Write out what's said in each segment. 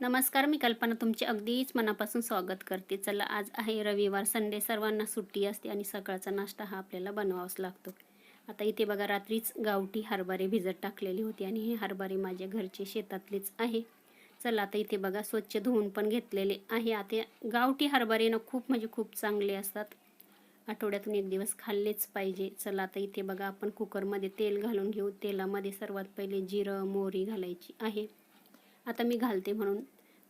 नमस्कार मी कल्पना तुमचे अगदीच मनापासून स्वागत करते. चला आज आहे रविवार संडे सर्वांना सुट्टी असते आणि सकाळचा नाश्ता हा आपल्याला बनवावाच लागतो. आता इथे बघा रात्रीच गावठी हरभरे भिजत टाकलेली होती आणि हे हरभरे माझ्या घरचे शेतातलेच आहे. चला आता इथे बघा स्वच्छ धुवून पण घेतलेले आहे. आता गावठी हरभरे ना खूप म्हणजे खूप चांगले असतात. आठवड्यातून एक दिवस खाल्लेच पाहिजे. चला आता इथे बघा आपण कुकरमध्ये तेल घालून घेऊ. तेलामध्ये सर्वात पहिले जिरं मोहरी घालायची आहे. आता मी घालते म्हणून.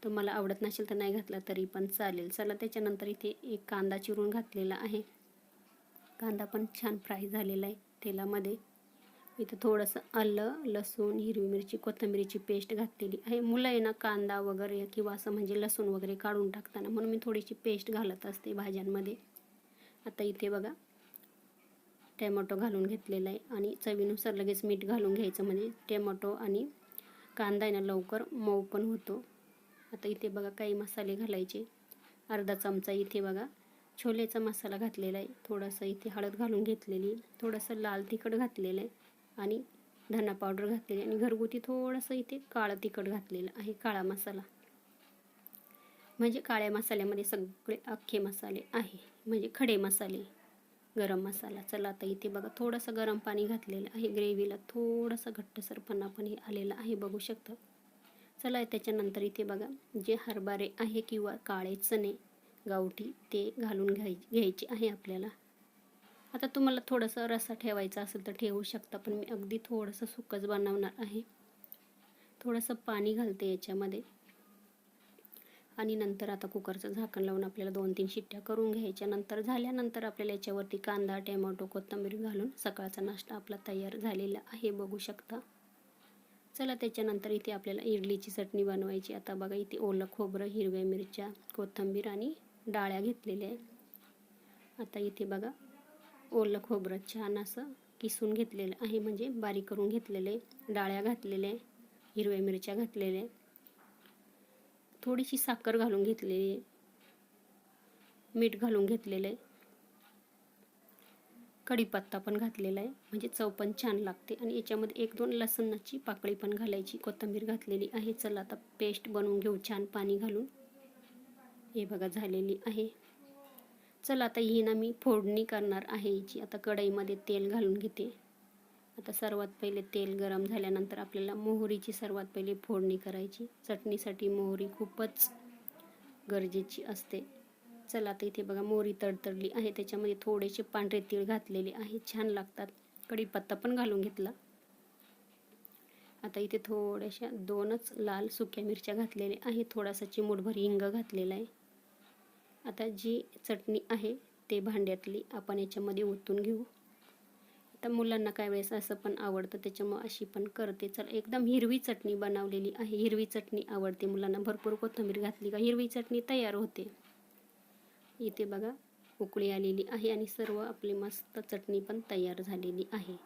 तुम्हाला आवडत नसेल तर नाही घातला तरी पण चालेल. चला त्याच्यानंतर इथे एक कांदा चिरून घातलेला आहे. कांदा पण छान फ्राय झालेला आहे तेलामध्ये. इथं थोडंसं आलं लसूण हिरवी मिरची कोथिंबीरीची पेस्ट घातलेली आहे. मुलं आहे ना कांदा वगैरे किंवा असं म्हणजे लसूण वगैरे काढून टाकताना म्हणून मी थोडीशी पेस्ट घालत असते भाज्यांमध्ये. आता इथे बघा टॅमॅटो घालून घेतलेला आहे आणि चवीनुसार लगेच मीठ घालून घ्यायचं म्हणजे टॅमॅटो आणि कांदा आहे ना लवकर मऊ पण होतो. आता इथे बघा काही मसाले घालायचे. अर्धा चमचा इथे बघा. छोलेचा मसाला घातलेला आहे. थोडंसं इथे हळद घालून घेतलेली. थोडंसं लाल तिखट घातलेलं आहे. आणि धना पावडर घातलेली आणि घरगुती थोडंसं इथे काळं तिखट घातलेलं आहे. काळा मसाला. म्हणजे काळ्या मसाल्यामध्ये सगळे अख्खे मसाले आहे. म्हणजे खडे मसाले. गरम मसाला. चला आता इथे बघा थोडंसं गरम पाणी घातलेलं आहे ग्रेव्हीला. थोडंसं घट्टसरपणा पण हे आलेला आहे बघू शकता. चला त्याच्यानंतर इथे बघा जे हरभरे आहे किंवा काळे चणे गावठी ते घालून घ्याय घ्यायचे आहे आपल्याला. आता तुम्हाला थोडंसं रस्सा ठेवायचा असेल तर ठेवू शकता पण मी अगदी थोडंसं सुकच बनवणार आहे. थोडंसं पाणी घालते याच्यामध्ये. आणि नंतर आता कुकरचं झाकण लावून आपल्याला दोन तीन शिट्ट्या करून घ्यायच्या. नंतर झाल्यानंतर आपल्याला याच्यावरती कांदा टॅमॅटो कोथिंबीर घालून सकाळचा नाश्ता आपला तयार झालेला आहे. बघू शकता. चला त्याच्यानंतर इथे आपल्याला इडलीची चटणी बनवायची. आता बघा इथे ओलं खोबरं हिरव्या मिरच्या कोथिंबीर आणि डाळ्या घेतलेल्या आहे आता इथे बघा ओलं खोबरं छान असं किसून घेतलेलं आहे. म्हणजे बारीक करून घेतलेले डाळ्या घातलेल्या हिरव्या मिरच्या घातलेल्या थोडीशी साखर घालून घेतलेली आहे. मीठ घालून घेतलेलं आहे. कढीपत्ता पण घातलेला आहे. म्हणजे चव पण छान लागते. आणि याच्यामध्ये एक दोन लसणाची पाकळी पण घालायची. कोथिंबीर घातलेली आहे. चला आता पेस्ट बनवून घेऊ. छान पाणी घालून. हे बघा झालेली आहे. चला आता ही ना मी फोडणी करणार आहे याची आता कढईमध्ये तेल घालून घेते. आता सर्वात पहिले तेल गरम झाल्यानंतर आपल्याला मोहरीची सर्वात पहिले फोडणी करायची. चटणीसाठी मोहरी खूपच गरजेची असते. चला आता इथे बघा मोहरी तडतडली आहे. त्याच्यामध्ये थोडेसे पांढरे तीळ घातलेले आहे. छान लागतात. कढीपत्ता पण घालून घेतला. आता इथे थोड्याशा दोनच लाल सुक्या मिरच्या घातलेल्या आहे थोडासा चिमूटभर हिंग घातलेला आहे. आता जी चटणी आहे ते भांड्यातली आपण याच्यामध्ये ओतून घेऊ. तर मुलांना काय वेळेस असं पण आवडतं त्याच्यामुळं अशी पण करते. चल एकदम हिरवी चटणी बनवलेली आहे. हिरवी चटणी आवडते मुलांना. भरपूर कोथिंबीर घातली का हिरवी चटणी तयार होते. इथे बघा उकळी आलेली आहे आणि सर्व आपली मस्त चटणी पण तयार झालेली आहे.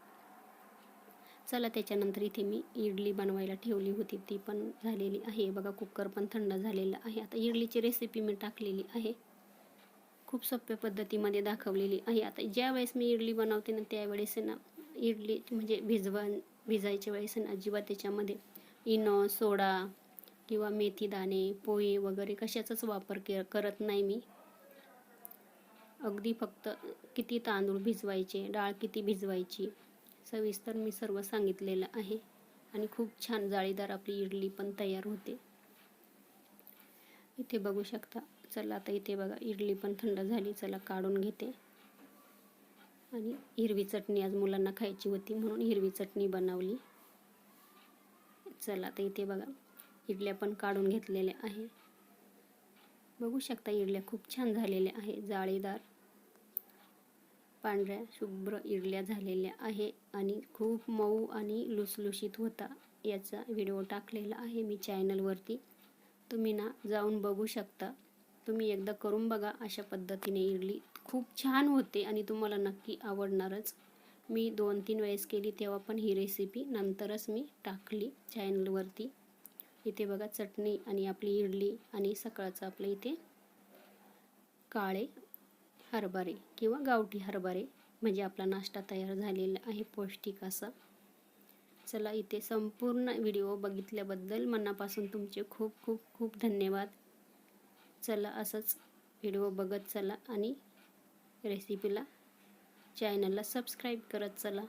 चला त्याच्यानंतर इथे मी इडली बनवायला ठेवली होती. ती पण झालेली आहे. बघा कुकर पण थंड झालेलं आहे. आता इडलीची रेसिपी मी टाकलेली आहे. खूप सोप्या पद्धतीमध्ये दाखवलेली आहे. आता ज्या वेळेस मी इडली बनवते ना त्यावेळेस ना इडली म्हणजे भिजवा भिजायच्या वेळेस ना अजिबात त्याच्यामध्ये इनो सोडा किंवा मेथी दाणे पोहे वगैरे कशाचाच वापर के करत नाही मी. अगदी फक्त किती तांदूळ भिजवायचे डाळ किती भिजवायची सविस्तर मी सर्व सांगितलेलं आहे. आणि खूप छान जाळीदार आपली इडली पण तयार होते. इथे बघू शकता. चला आता इथे बघा इडली पण थंड झाली चला काढून घेते. आणि हिरवी चटणी आज मुलांना खायची होती म्हणून हिरवी चटणी बनवली. चला आता इथे बघा इडल्या पण काढून घेतलेल्या आहे. बघू शकता इडल्या खूप छान झालेल्या आहे जाळीदार. पांढऱ्या शुभ्र इडल्या झालेल्या आहे आणि खूप मऊ आणि लुसलुशीत होता याचा व्हिडिओ टाकलेला आहे मी चॅनलवरती तुम्ही ना जाऊन बघू शकता. तुम्ही एकदा करून बघा अशा पद्धतीने इडली खूप छान होते आणि तुम्हाला नक्की आवडणारच. मी दोन तीन वेळेस केली तेव्हा पण ही रेसिपी नंतरच मी टाकली चॅनलवरती इथे बघा चटणी आणि आपली इडली आणि सकाळचं आपलं इथे काळे हरभरे किंवा गावठी हरभरे म्हणजे आपला नाश्ता तयार झालेला आहे पौष्टिक असा. चला इथे संपूर्ण व्हिडिओ बघितल्याबद्दल मनापासून तुमचे खूप खूप खूप धन्यवाद. चला असंच व्हिडिओ बघत चला आणि रेसिपीला चॅनलला सबस्क्राईब करत चला.